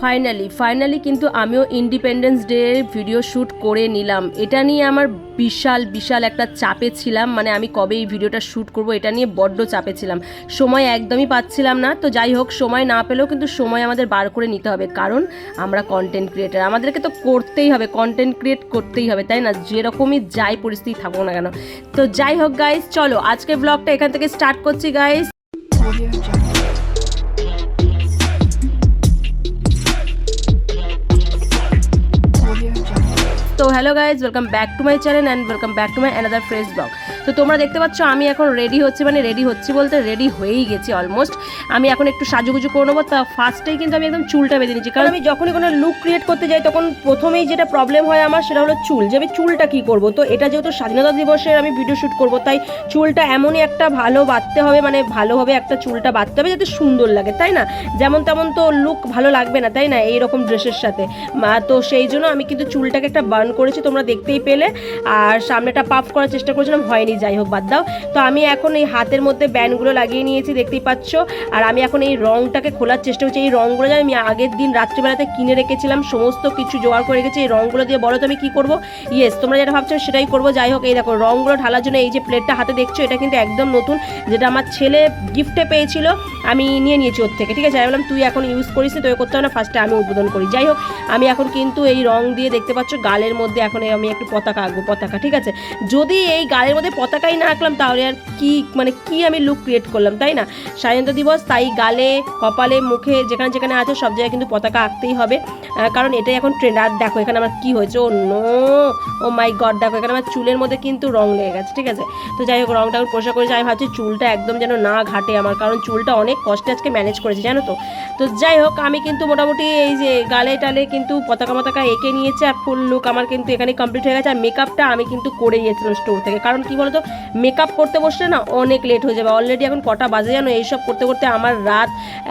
Finally finally কিন্তু আমিও independence day video shoot করে নিলাম। এটা নিয়ে আমার বিশাল বিশাল একটা চাপে ছিলাম। মানে আমি কবে এই ভিডিওটা শ্যুট করব এটা নিয়ে বড্ড চাপে ছিলাম। সময় একদমই পাচ্ছিলাম না। তো যাই হোক, সময় না পেলেও কিন্তু সময় আমাদের বার করে নিতে হবে। কারণ আমরা কন্টেন্ট ক্রিয়েটার আমাদেরকে তো করতেই হবে। কন্টেন্ট ক্রিয়েট করতেই হবে, তাই না? যেরকমই যাই পরিস্থিতি থাকুক না কেন। তো যাই হোক গাইস চলো আজকে ব্লগটা এখান থেকে স্টার্ট করছি গাইস তো hello guys welcome back to my channel and welcome back to my another fresh vlog তো তোমরা দেখতে পাচ্ছ, আমি এখন রেডি হচ্ছি মানে রেডি হচ্ছি বলতে রেডি হয়েই গেছি অলমোস্ট আমি এখন একটু সাজুগুজু করে নেব, তা ফার্স্টেই কিন্তু আমি একদম চুলটা বেঁধে নিচ্ছি। কারণ আমি যখনই কোনো লুক ক্রিয়েট করতে যাই, তখন প্রথমেই যেটা প্রবলেম হয় আমার, সেটা হলো চুল, যে আমি চুলটা কী করব? তো এটা যেহেতু স্বাধীনতা দিবসের আমি ভিডিও শ্যুট করব, তাই চুলটা এমনই একটা ভালো বাঁধতে হবে মানে ভালোভাবে একটা চুলটা বাঁধতে হবে যাতে সুন্দর লাগে, তাই না? যেমন তেমন তো লুক ভালো লাগবে না, তাই না? এইরকম ড্রেসের সাথে। তো সেই জন্য আমি কিন্তু চুলটাকে একটা বার্ন করেছি, তোমরা দেখতেই পেলে। আর সামনেটা পাফ করার চেষ্টা করেছিলাম, হয়নি। যাই হোক বাদ দাও। তো আমি এখন এই হাতের মধ্যে ব্যান্ডগুলো লাগিয়ে নিয়েছি, দেখতেই পাচ্ছ। আর আমি এখন এই রংটাকে খোলার চেষ্টা করছি। এই রংগুলো যেন আমি আগের দিন রাত্রিবেলাতে কিনে রেখেছিলাম, সমস্ত কিছু জোগাড় করে রেখেছি। এই রংগুলো দিয়ে বলো তো আমি কী করব? ইয়েস তোমরা যেটা ভাবছ সেটাই করব। যাই হোক, এই দেখো, রংগুলো ঢালার জন্য এই যে প্লেটটা হাতে দেখছ, এটা কিন্তু একদম নতুন, যেটা আমার ছেলে গিফটে পেয়েছিল, আমি নিয়ে নিয়েছি ওর থেকে, ঠিক আছে? আমি বললাম, তুই এখন ইউজ করিস তো করতে হবে না ফার্স্টে আমি উদ্বোধন করি। যাই হোক, আমি এখন কিন্তু এই রং দিয়ে দেখতে পাচ্ছ, গালের মধ্যে এখন আমি একটু পতাকা আঁকবো, পতাকা, ঠিক আছে? যদি এই গালের মধ্যে পতাকাই না আঁকলাম, তাহলে আর কি মানে কি আমি লুক ক্রিয়েট করলাম, তাই না? স্বাধীনতা দিবস, তাই গালে, কপালে, মুখে, যেখানে যেখানে আছে, সব জায়গায় কিন্তু পতাকা আঁকতেই হবে। কারণ এটাই এখন ট্রেন্ড আর দেখো, এখানে আমার কি হয়েছে? Oh no oh my god দেখো, এখানে আমার চুলের মধ্যে কিন্তু রং লেগে গেছে, ঠিক আছে? তো যাই হোক, রংটা পরিষ্কার করেছি আমি ভাবছি চুলটা একদম যেন না ঘাটে আমার, কারণ চুলটা অনেক কষ্টে আজকে ম্যানেজ করেছি, জানো তো? তো যাই হোক, আমি কিন্তু মোটামুটি এই যে গালে টালে কিন্তু পতাকা পতাকা এঁকে নিয়েছে, আর ফুল লুক আমার কিন্তু এখানে কমপ্লিট হয়ে গেছে, আর মেকআপটা আমি কিন্তু করে গিয়েছিলাম স্টোর থেকে। কারণ কি বলতো মেকআপ করতে বসলে না অনেক লেট হয়ে যাবে। অলরেডি এখন কটা বাজে জানো? এইসব করতে করতে আমার রাত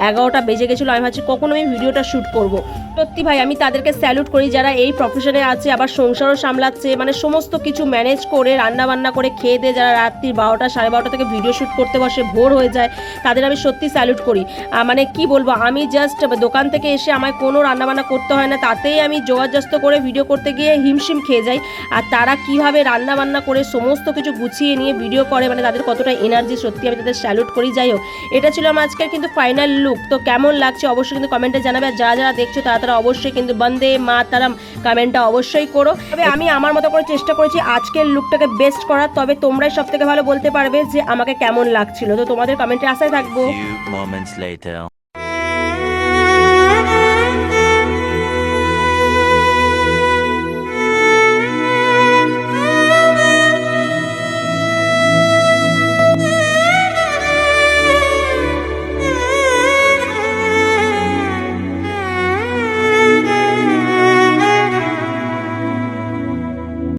এগারোটা বেজে গেছিল। আমি ভাবছি কখন আমি ভিডিওটা শ্যুট করব। সত্যি ভাই, আমি তাদেরকে স্যালুট করি যারা এই প্রফেশনে আছে, আবার সংসারও সামলাচ্ছে মানে সমস্ত কিছু ম্যানেজ করে রান্না বান্না করে খেয়ে দিয়ে যারা রাত্রি বারোটা, সাড়ে বারোটা থেকে ভিডিও শ্যুট করতে বসে, ভোর হয়ে যায়, তাদের আমি সত্যি স্যালুট করি। মানে কি বলব, আমি জাস্ট দোকান থেকে এসে আমায় কোনো রান্নাবান্না করতে হয় না, তাতেই আমি যোগাযোগ করে ভিডিও করতে গিয়ে হিমশিম খেয়ে যাই। আর তারা কীভাবে রান্না বান্না করে, সমস্ত কিছু গুছিয়ে নিয়ে ভিডিও করে মানে তাদের কতটা এনার্জি সত্যি আমি তাদের স্যালুট করি। যাই হোক, এটা ছিল আমার আজকের কিন্তু ফাইনাল লুক তো কেমন লাগছে অবশ্যই কিন্তু কমেন্টে জানাবে। আর যারা যারা দেখছ তারা তারা অবশ্যই কিন্তু বন্দে মা তারাম কমেন্টটা অবশ্যই করো। তবে আমি আমার মতো করে চেষ্টা করেছি আজকের লুকটাকে বেস্ট করার। তবে তোমরাই সব থেকে ভালো বলতে পারবে যে আমাকে কেমন লাগছিল। তো তোমাদের কমেন্টে আশায় থাকব.